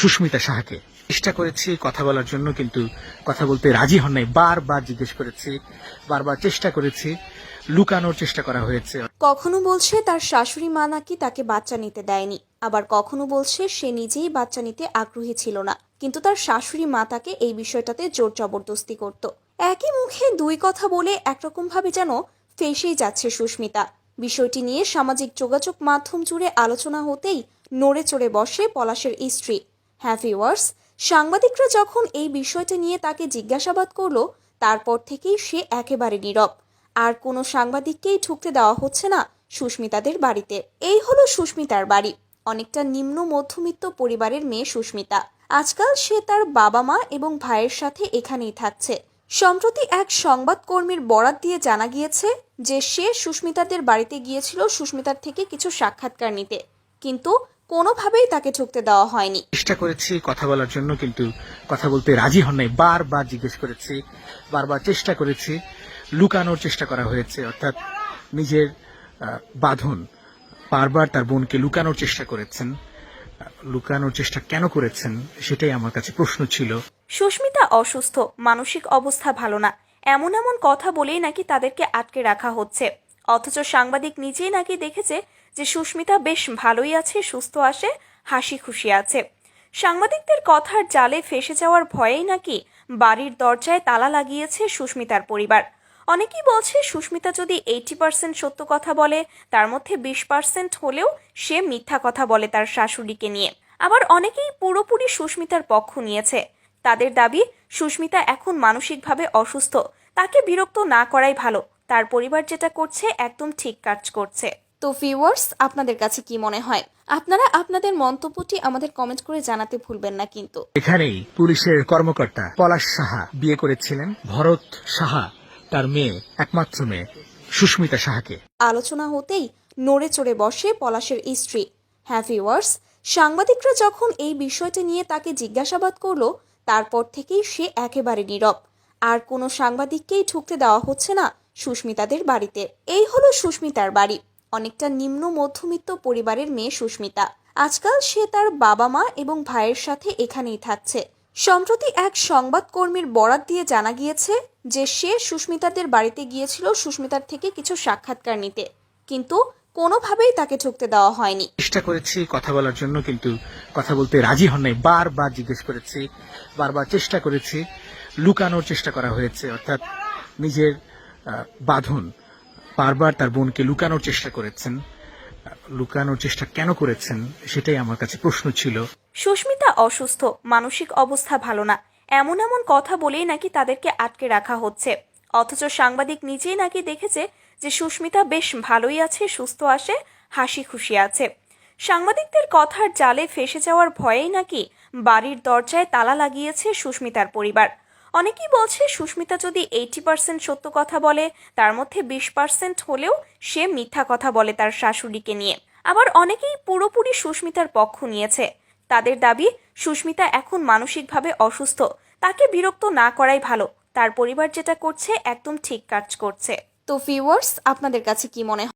সুস্মিতা সাহাকে। চেষ্টা করেছি কথা বলার জন্য, কিন্তু কথা বলতে রাজি হন নাই। বারবার জিজ্ঞেস করেছি, বারবার চেষ্টা করেছি, লুকানোর চেষ্টা করা হয়েছে। কখনো বলছে তার শাশুড়ি মা নাকি তাকে বাচ্চা নিতে দেয়নি। আবার কখনো বলছে সে নিজেই বাচ্চা নিতে আগ্রহী ছিল না। কিন্তু তার শাশুড়ি মা তাকে এই বিষয়টাতে জোর জবরদস্তি করত। একই মুখে দুই কথা বলে একরকম ভাবে যেন ফেসেই যাচ্ছে সুস্মিতা। বিষয়টি নিয়ে সামাজিক যোগাযোগ মাধ্যম জুড়ে আলোচনা হতেই নড়ে চড়ে বসে পলাশের স্ত্রী। হ্যাঁ ভিওয়ার্স সাংবাদিকরা যখন এই বিষয়টা নিয়ে তাকে জিজ্ঞাসাবাদ করল, তারপর থেকেই সে একেবারে নীরব। আর কোনো সাংবাদিককেই ঢুকতে দেওয়া হচ্ছে না সুস্মিতাদের বাড়িতে। এই হলো সুস্মিতার বাড়ি। অনেকটা নিম্ন মধ্যবিত্ত পরিবারের মেয়ে সুস্মিতা। আজকাল সে তার বাবা মা এবং ভাইয়ের সাথে এখানেই থাকছে। সম্প্রতি এক সংবাদকর্মীর বরাত দিয়ে জানা গিয়েছে যে সে সুস্মিতাদের বাড়িতে গিয়েছিল সুস্মিতার থেকে কিছু সাক্ষাৎকার নিতে। কিন্তু কোনোভাবেই তাকে ঢুকতে দেওয়া হয়নি। চেষ্টা করেছি কথা বলার জন্য কিন্তু কথা বলতে রাজি হন নাই। বারবার জিজ্ঞেস করেছি বারবার চেষ্টা করেছি লুকানোর চেষ্টা করা হয়েছে অর্থাৎ নিজের বাঁধন বারবার তার বোনকে লুকানোর চেষ্টা করেছেন। লুকানোর চেষ্টা কেন করেছেন সেটাই আমার কাছে প্রশ্ন ছিল। সুস্মিতা অসুস্থ মানসিক অবস্থা ভালো না। এমন এমন কথা বলেই নাকি তাদেরকে আটকে রাখা হচ্ছে। অথচ সাংবাদিক নিজেই নাকি দেখেছে যে সুস্মিতা বেশ ভালোই আছে, সুস্থ আসে, হাসি খুশি আছে। সাংবাদিকদের কথার জালে ফেসে যাওয়ার ভয়েই নাকি বাড়ির দরজায় তালা লাগিয়েছে সুস্মিতার পরিবার। অনেকেই বলছে, সুস্মিতা যদি এইটি পার্সেন্ট সত্য কথা বলে, তার মধ্যে বিশ পার্সেন্ট হলেও সে মিথ্যা কথা বলে তার শাশুড়িকে নিয়ে। আবার অনেকেই পুরোপুরি সুস্মিতার পক্ষ নিয়েছে। তাদের দাবি, সুস্মিতা এখন মানসিকভাবে অসুস্থ। তাকে বিরক্ত না করাই ভালো। তার পরিবার যেটা করছে, একদম ঠিক কাজ করছে। তো ভিউয়ার্স আপনাদের কাছে কি মনে হয়? আপনারা আপনাদের মন্তব্যটি আমাদের কমেন্ট করে জানাতে ভুলবেন না কিন্তু। এখানেই পুলিশের কর্মকর্তা পলাশ সাহা বিয়ে করেছিলেন। ভরত সাহা তার মেয়ে একমাত্র মেয়ে সুস্মিতা সাহাকে। আলোচনা হতেই নড়ে চড়ে বসে পলাশের স্ত্রী। হ্যাঁ ভিওয়ার্স সাংবাদিকরা যখন এই বিষয়টা নিয়ে তাকে জিজ্ঞাসাবাদ করল তারপর থেকেই সে একেবারে নীরব। আর কোনো সাংবাদিককেই ঢুকতে দেওয়া হচ্ছে না সুস্মিতাদের বাড়িতে। এই হলো সুস্মিতার বাড়ি। অনেকটা নিম্ন মধ্যবিত্ত পরিবারের মেয়ে সুস্মিতা। আজকাল সে তার বাবা মা এবং ভাইয়ের সাথে এখানেই থাকছে। সম্প্রতি এক সংবাদকর্মীর বরাত দিয়ে জানা গিয়েছে যে সে সুস্মিতাদের বাড়িতে গিয়েছিল সুস্মিতার থেকে কিছু সাক্ষাৎকার নিতে। কিন্তু কোনোভাবেই তাকে ঢুকতে দেওয়া হয়নি। চেষ্টা করেছি কথা বলার জন্য, কিন্তু কথা বলতে রাজি হন নাই। বারবার জিজ্ঞেস করেছি, বারবার চেষ্টা করেছি, লুকানোর চেষ্টা করা হয়েছে, অর্থাৎ নিজের বাঁধন। বারবার তার বোনকে লুকানোর চেষ্টা করেছেন। লুকানোর চেষ্টা কেন করেছেন, সেটাই আমার কাছে প্রশ্ন ছিল। সুস্মিতা অসুস্থ, মানসিক অবস্থা ভালো না। এমন এমন কথা বলেই নাকি তাদেরকে আটকে রাখা হচ্ছে। অথচ সাংবাদিক নিজেই নাকি দেখেছে যে সুস্মিতা বেশ ভালোই আছে, সুস্থ আসে, হাসি খুশি আছে। সাংবাদিকদের কথার জালে ফেসে যাওয়ার ভয়েই নাকি বাড়ির দরজায় তালা লাগিয়েছে সুস্মিতার পরিবার। অনেকেই বলছে সুস্মিতা যদি এইটি পার্সেন্ট সত্য কথা বলে, তার মধ্যে বিশ পার্সেন্ট হলেও সে মিথ্যা কথা বলে তার শাশুড়িকে নিয়ে। আবার অনেকেই পুরোপুরি সুস্মিতার পক্ষ নিয়েছে। তাদের দাবি, সুস্মিতা এখন মানসিকভাবে অসুস্থ। তাকে বিরক্ত না করাই ভালো। তার পরিবার যেটা করছে একদম ঠিক কাজ করছে। তো ভিউয়ার্স আপনাদের কাছে কি মনে হয়?